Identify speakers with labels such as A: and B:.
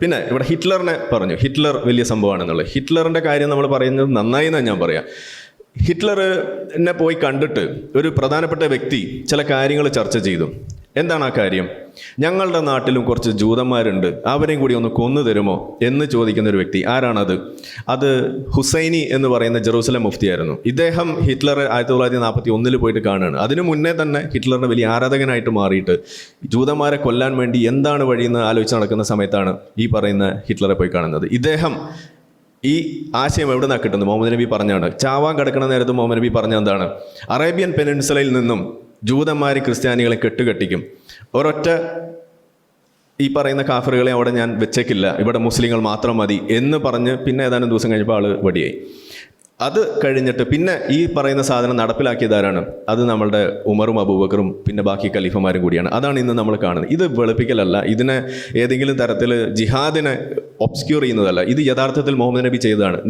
A: പിന്നെ ഇവിടെ ഹിറ്റ്ലറിനെ പറഞ്ഞു. ഹിറ്റ്ലർ വലിയ സംഭവമാണെന്നുള്ളത്. ഹിറ്റ്ലറിന്റെ കാര്യം നമ്മൾ പറയുന്നത് നന്നായി എന്നാണ് ഞാൻ പറയാം. ഹിറ്റ്ലറിനെ പോയി കണ്ടിട്ട് ഒരു പ്രധാനപ്പെട്ട വ്യക്തി ചില കാര്യങ്ങൾ ചർച്ച ചെയ്തു. എന്താണ് ആ കാര്യം? ഞങ്ങളുടെ നാട്ടിലും കുറച്ച് ജൂതന്മാരുണ്ട്. അവരെയും കൂടി ഒന്ന് കൊന്നു തരുമോ എന്ന് ചോദിക്കുന്ന ഒരു വ്യക്തി. ആരാണത്? അത് ഹുസൈനി എന്ന് പറയുന്ന ജെറൂസലം മുഫ്തിയായിരുന്നു. ഇദ്ദേഹം ഹിറ്റ്ലർ ആയിരത്തി തൊള്ളായിരത്തി നാൽപ്പത്തി ഒന്നിൽ പോയിട്ട് കാണുകയാണ് അതിനു മുന്നേ തന്നെ ഹിറ്റ്ലറിന് വലിയ ആരാധകനായിട്ട് മാറിയിട്ട് ജൂതന്മാരെ കൊല്ലാൻ വേണ്ടി എന്താണ് വഴിയെന്ന് ആലോചിച്ച് നടക്കുന്ന സമയത്താണ് ഈ പറയുന്ന ഹിറ്റ്ലറെ പോയി കാണുന്നത്. ഇദ്ദേഹം ഈ ആശയം എവിടെ നിന്നാണ് കിട്ടുന്നത്? മുഹമ്മദ് നബി പറഞ്ഞാണ്. ചാവാൻ കിടക്കുന്ന നേരത്ത് മുഹമ്മദ് നബി പറഞ്ഞ എന്താണ്? അറേബ്യൻ പെനിൻസുലയിൽ നിന്നും ജൂതന്മാർ ക്രിസ്ത്യാനികളെ കെട്ടുകെട്ടിക്കും. ഒരൊറ്റ ഈ പറയുന്ന കാഫറുകളെ അവിടെ ഞാൻ വെച്ചേക്കില്ല. ഇവിടെ മുസ്ലിങ്ങൾ മാത്രം മതി എന്ന് പറഞ്ഞ് പിന്നെ ഏതാനും ദിവസം കഴിഞ്ഞപ്പോൾ ആൾ വടിയായി. അത് കഴിഞ്ഞിട്ട് പിന്നെ ഈ പറയുന്ന സാധനം നടപ്പിലാക്കിയതാരാണ്? അത് നമ്മളുടെ ഉമറും അബൂബക്കറും പിന്നെ ബാക്കി ഖലീഫമാരും കൂടിയാണ്. അതാണ് ഇന്ന് നമ്മൾ കാണുന്നത്. ഇത് വെളുപ്പിക്കലല്ല. ഇതിനെ ഏതെങ്കിലും തരത്തിൽ ജിഹാദിനെ ഒബ്സ്ക്യൂർ ചെയ്യുന്നതല്ല. ഇത് യഥാർത്ഥത്തിൽ മുഹമ്മദ് നബി ചെയ്തതാണ്.